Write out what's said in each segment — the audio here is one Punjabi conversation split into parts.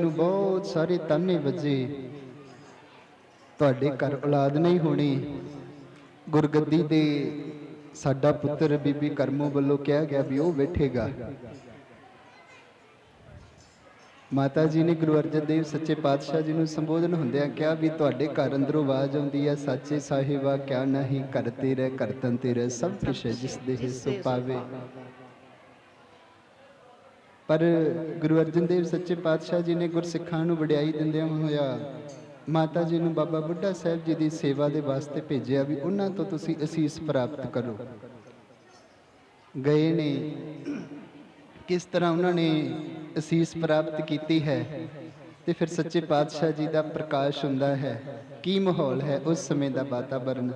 ਨੂੰ ਬਹੁਤ ਸਾਰੇ ਤਾਨੇ ਵੱਜੇ। ਤੁਹਾਡੇ ਘਰ ਔਲਾਦ ਨਹੀਂ ਹੋਣੀ। ਗੁਰਗੱਦੀ ਤੇ ਸਾਡਾ ਪੁੱਤਰ ਬੀਬੀ ਕਰਮੋ ਵੱਲੋਂ ਕਿਹਾ ਗਿਆ ਵੀ ਉਹ ਬੈਠੇਗਾ। ਮਾਤਾ ਜੀ ਨੇ ਗੁਰੂ ਅਰਜਨ ਦੇਵ ਸੱਚੇ ਪਾਤਸ਼ਾਹ ਜੀ ਨੂੰ ਸੰਬੋਧਨ ਹੁੰਦਿਆਂ ਕਿਹਾ ਵੀ ਤੁਹਾਡੇ ਘਰ ਅੰਦਰੋਂ ਆਵਾਜ਼ ਆਉਂਦੀ ਹੈ, ਸੱਚੇ ਸਾਹਿਬਾ, ਕਿਆ ਨਹੀਂ ਕਰ ਤੇਰੇ ਕਰਤਨ ਤੇਰੇ, ਸਭ ਕੁਛ ਹੈ ਜਿਸ ਦੇ ਹਿੱਸੋ ਪਾਵੇ। ਪਰ ਗੁਰੂ ਅਰਜਨ ਦੇਵ ਸੱਚੇ ਪਾਤਸ਼ਾਹ ਜੀ ਨੇ ਗੁਰਸਿੱਖਾਂ ਨੂੰ ਵਡਿਆਈ ਦਿੰਦਿਆਂ ਹੋਇਆ ਮਾਤਾ ਜੀ ਨੂੰ ਬਾਬਾ ਬੁੱਢਾ ਸਾਹਿਬ ਜੀ ਦੀ ਸੇਵਾ ਦੇ ਵਾਸਤੇ ਭੇਜਿਆ ਵੀ ਉਹਨਾਂ ਤੋਂ ਤੁਸੀਂ ਅਸੀਸ ਪ੍ਰਾਪਤ ਕਰੋ। ਗਏ ਨੇ। ਕਿਸ ਤਰ੍ਹਾਂ ਉਹਨਾਂ ਨੇ ਅਸੀਸ ਪ੍ਰਾਪਤ ਕੀਤੀ ਹੈ? ਤੇ ਫਿਰ ਸੱਚੇ ਪਾਤਸ਼ਾਹ ਜੀ ਦਾ ਪ੍ਰਕਾਸ਼ ਹੁੰਦਾ ਹੈ। ਕੀ ਮਾਹੌਲ ਹੈ ਉਸ ਸਮੇਂ ਦਾ ਵਾਤਾਵਰਣ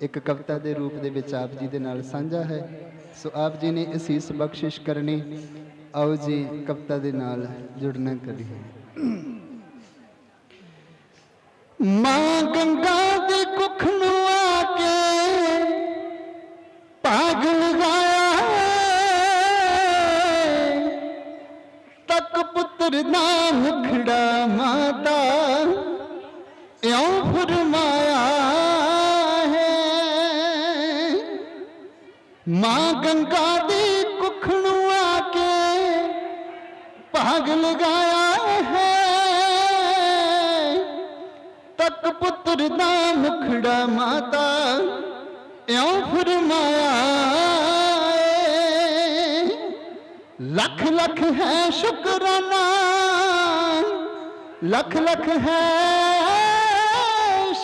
ਇੱਕ ਕਵਿਤਾ ਦੇ ਰੂਪ ਦੇ ਵਿੱਚ ਆਪ ਜੀ ਦੇ ਨਾਲ ਸਾਂਝਾ ਹੈ। ਸੋ ਆਪ ਜੀ ਨੇ ਅਸੀਸ ਬਖਸ਼ਿਸ਼ ਕਰਨੀ। ਆਓ ਜੀ, ਕਵਿਤਾ ਦੇ ਨਾਲ ਜੁੜਨਾ ਕਰੀਏ। ਮਾਂ ਗੰਗਾ ਦੇ ਕੁੱਖ ਨੂੰ ਆ ਕੇ ਪਾਗਲ ਗਾਇਆ ਤੱਕ ਪੁੱਤਰ ਦਾ ਮੁਖੜਾ ਮਾਤਾ, ਇਉਂ ਫਰਮਾਇਆ ਹੈ। ਮਾਂ ਗੰਗਾ ਦੀ ਪਾਗਲ ਗਾਇਆ ਹੈ ਤੱਕ ਪੁੱਤਰ ਦਾ ਮੁਖੜਾ ਮਾਤਾ ਇਉਂ ਫਰਮਾਇਆ ਏ। ਲੱਖ ਲੱਖ ਹੈ ਸ਼ੁਕਰਾਨਾ ਲੱਖ ਲੱਖ ਹੈ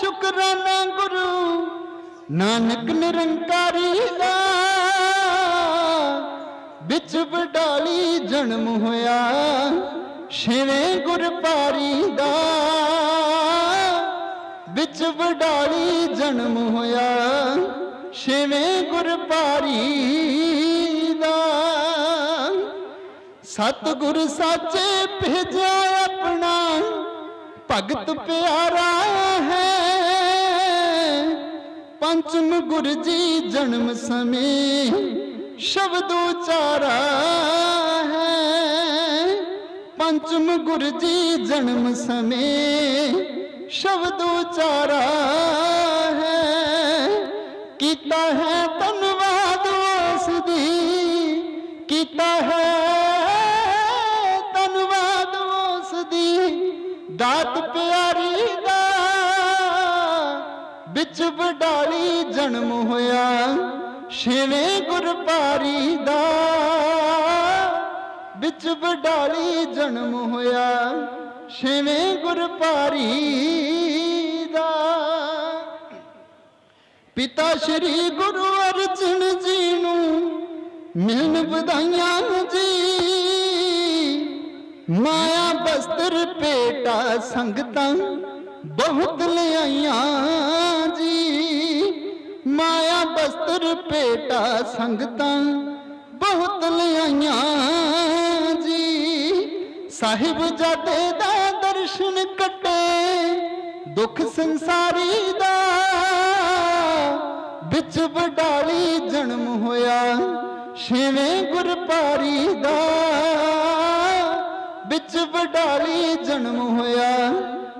ਸ਼ੁਕਰਾਨਾ ਗੁਰੂ ਨਾਨਕ ਨਿਰੰਕਾਰੀ ਵਿੱਚ ਵਡਾਲੀ ਜਨਮ ਹੋਇਆ, ਛੇਵੇਂ ਗੁਰਪਾਰੀ ਦਾ। ਵਿੱਚ ਵਡਾਲੀ ਜਨਮ ਹੋਇਆ, ਛੇਵੇਂ ਗੁਰਪਾਰੀ ਦਾ। ਸਤਿਗੁਰ ਸਾਚੇ ਭੇਜਿਆ ਆਪਣਾ, ਭਗਤ ਪਿਆਰਾ ਹੈ। ਪੰਚਮ ਗੁਰ ਜੀ ਜਨਮ ਸਮੇਂ ਸ਼ਬਦ ਉਚਾਰਾ ਹੈ। ਪੰਚਮ ਗੁਰ ਜੀ ਜਨਮ ਸਮੇਂ ਸ਼ਬਦ ਉਚਾਰਾ ਹੈ। ਕੀਤਾ ਹੈ ਧੰਨਵਾਦ ਉਸ ਦੀ, ਕੀਤਾ ਹੈ ਧੰਨਵਾਦ ਉਸ ਦੀ। ਦਾਤ ਪਿਆਰੀ ਦਾ, ਵਿੱਚ ਵਡਾਲੀ ਜਨਮ ਹੋਇਆ। ਛੇਵੇਂ ਗੁਰਪਾਰੀ ਦਾ, ਵਿੱਚ ਵਡਾਲੀ ਜਨਮ ਹੋਇਆ। ਛੇਵੇਂ ਗੁਰਪਾਰੀ ਦਾ। ਪਿਤਾ ਸ਼੍ਰੀ ਗੁਰੂ ਅਰਜਨ ਜੀ ਨੂੰ ਮਿਲਨ ਵਧਾਈਆਂ ਜੀ। ਮਾਇਆ ਬਸਤਰ ਪੇਟਾ ਸੰਗਤਾਂ ਬਹੁਤ ਲਿਆਈਆਂ। ਮਾਇਆ ਬਸਤਰ ਪੇਟਾ ਸੰਗਤਾਂ, ਬਹੁਤ ਲਿਆਈਆਂ ਜੀ। ਸਾਹਿਬ ਜਾਦੇ ਦਾ ਦਰਸ਼ਨ ਕੱਟੇ, ਦੁੱਖ ਸੰਸਾਰੀ ਦਾ। ਵਿੱਚ ਵਡਾਲੀ ਜਨਮ ਹੋਇਆ, ਛੇਵੇਂ ਗੁਰਪਾਰੀ ਦਾ। ਵਿੱਚ ਵਡਾਲੀ ਜਨਮ ਹੋਇਆ,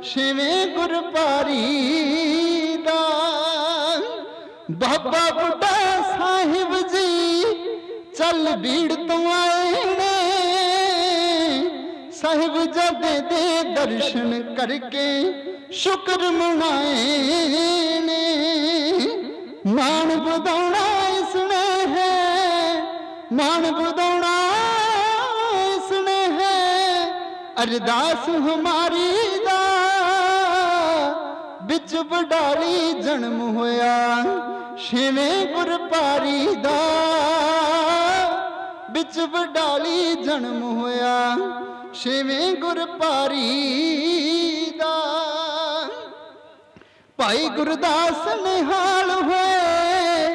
ਛੇਵੇਂ ਗੁਰਪਾਰੀ ਦਾ। ਬਾਬਾ ਬੁੱਢਾ ਸਾਹਿਬ ਜੀ, ਚੱਲ ਬੀੜ ਤੋਂ ਆਏ ਨੇ। ਸਾਹਿਬ ਜਦੇ ਦੇ ਦਰਸ਼ਨ ਕਰਕੇ ਸ਼ੁਕਰ ਮਨਾਏ ਨੇ। ਮਾਣ ਵਧਾਉਣਾ ਇਸ ਹੈ, ਮਾਣ ਵਧਾਉਣਾ ਇਸ ਹੈ। ਅਰਦਾਸ ਹਮਾਰੀ ਵਿੱਚ ਵਡਾਲੀ ਜਨਮ ਹੋਇਆ, ਛੇਵੇਂ ਗੁਰਪਾਰੀ ਦਾ। ਵਿੱਚ ਵਡਾਲੀ ਜਨਮ ਹੋਇਆ, ਛੇਵੇਂ ਗੁਰਪਾਰੀ ਦਾ। ਭਾਈ ਗੁਰਦਾਸ ਨਿਹਾਲ ਹੋਏ,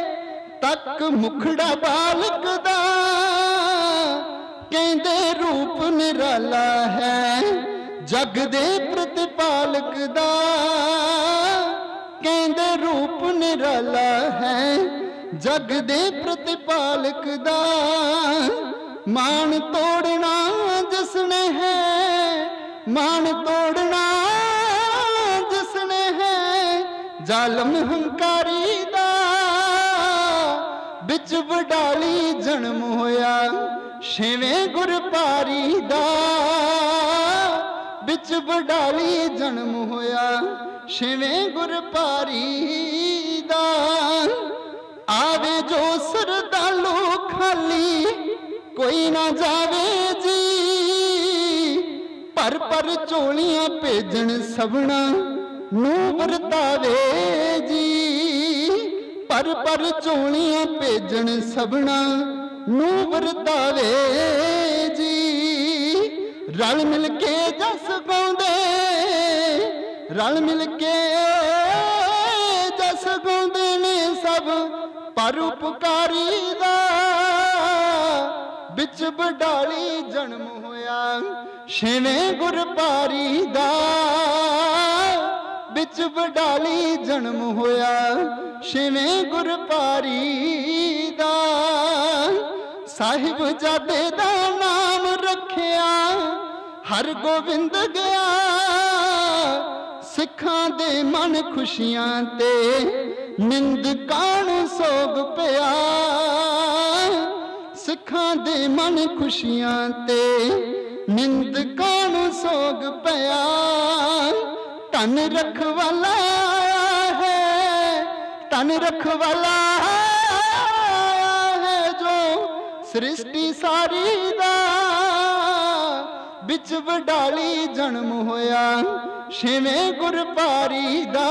ਤੱਕ ਮੁਖੜਾ ਬਾਲਕ ਦਾ। ਕਹਿੰਦੇ ਰੂਪ ਨਿਰਾਲਾ ਹੈ ਜਗ ਦੇ ਪ੍ਰਤਿਪਾਲਕ ਦਾ ਕਹਿੰਦੇ ਰੂਪ ਨਿਰਾਲਾ ਹੈ। ਜਗ ਦੇ ਪ੍ਰਤਿਪਾਲਕ ਦਾ ਮਾਣ ਤੋੜਨਾ ਜਿਸਨੇ ਹੈ। ਮਾਨ ਤੋੜਨਾ ਜਿਸਨੇ ਹੈ। ਜ਼ਾਲਮ ਹੰਕਾਰੀ ਦਾ ਵਿੱਚ ਵਡਾਲੀ ਜਨਮ ਹੋਇਆ। ਛੇਵੇਂ ਗੁਰਪਾਰੀ ਦਾ ਵਿੱਚ ਵਡਾਲੀ ਜਨਮ ਹੋਇਆ, ਛੇਵੇਂ ਗੁਰਪਾਰੀ ਦਾ ਆਵੇ ਜੋ ਸਰਦਾਲੂ ਖਾਲੀ, ਕੋਈ ਨਾ ਜਾਵੇ ਜੀ। ਪਰ ਪਰ ਝੋਲੀਆਂ ਭੇਜਣ ਸਭਣਾ ਨੂੰ ਵਰਤਾਵੇ ਜੀ। ਪਰ ਪਰ ਝੋਲੀਆਂ ਭੇਜਣ ਸਭਣਾ ਨੂੰ ਵਰਤਾਵੇ ਰਲ ਮਿਲ ਕੇ ਜਸ ਗਾਉਂਦੇ, ਰਲ ਮਿਲ ਕੇ ਜਸ ਗਾਉਂਦੇ ਨੇ ਸਭ ਪਰ ਉਪਕਾਰੀ ਦਾ ਵਿੱਚ ਬਡਾਲੀ ਜਨਮ ਹੋਇਆ। ਛੇਵੇਂ ਗੁਰਪਾਰੀ ਦਾ ਵਿੱਚ ਬਡਾਲੀ ਜਨਮ ਹੋਇਆ। ਛੇਵੇਂ ਗੁਰਪਾਰੀ ਦਾ ਸਾਹਿਬ ਜਾਦੇ ਦਾ ਨਾਮ ਰੱਖਿਆ, ਹਰ ਗੋਬਿੰਦ ਗਿਆ। ਸਿੱਖਾਂ ਦੇ ਮਨ ਖੁਸ਼ੀਆਂ ਤੇ ਨਿੰਦਕਾਂ ਨੂੰ ਸੋਗ ਪਿਆ। ਸਿੱਖਾਂ ਦੇ ਮਨ ਖੁਸ਼ੀਆਂ ਤੇ ਨਿੰਦਕਾਂ ਨੂੰ ਸੋਗ ਪਿਆ। ਧਨ ਰਖਵਾਲਾ ਹੈ, ਧਨ ਰਖਵਾਲਾ ਸ੍ਰਿਸ਼ਟੀ ਸਾਰੀ ਦਾ ਵਿੱਚ ਵਡਾਲੀ ਜਨਮ ਹੋਇਆ। ਛੇਵੇਂ ਗੁਰਪਾਰੀ ਦਾ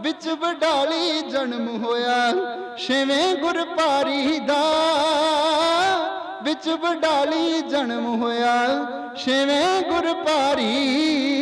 ਵਿੱਚ ਵਡਾਲੀ ਜਨਮ ਹੋਇਆ। ਛੇਵੇਂ ਗੁਰਪਾਰੀ ਦਾ ਵਿੱਚ ਵਡਾਲੀ ਜਨਮ ਹੋਇਆ। ਛੇਵੇਂ ਗੁਰਪਾਰੀ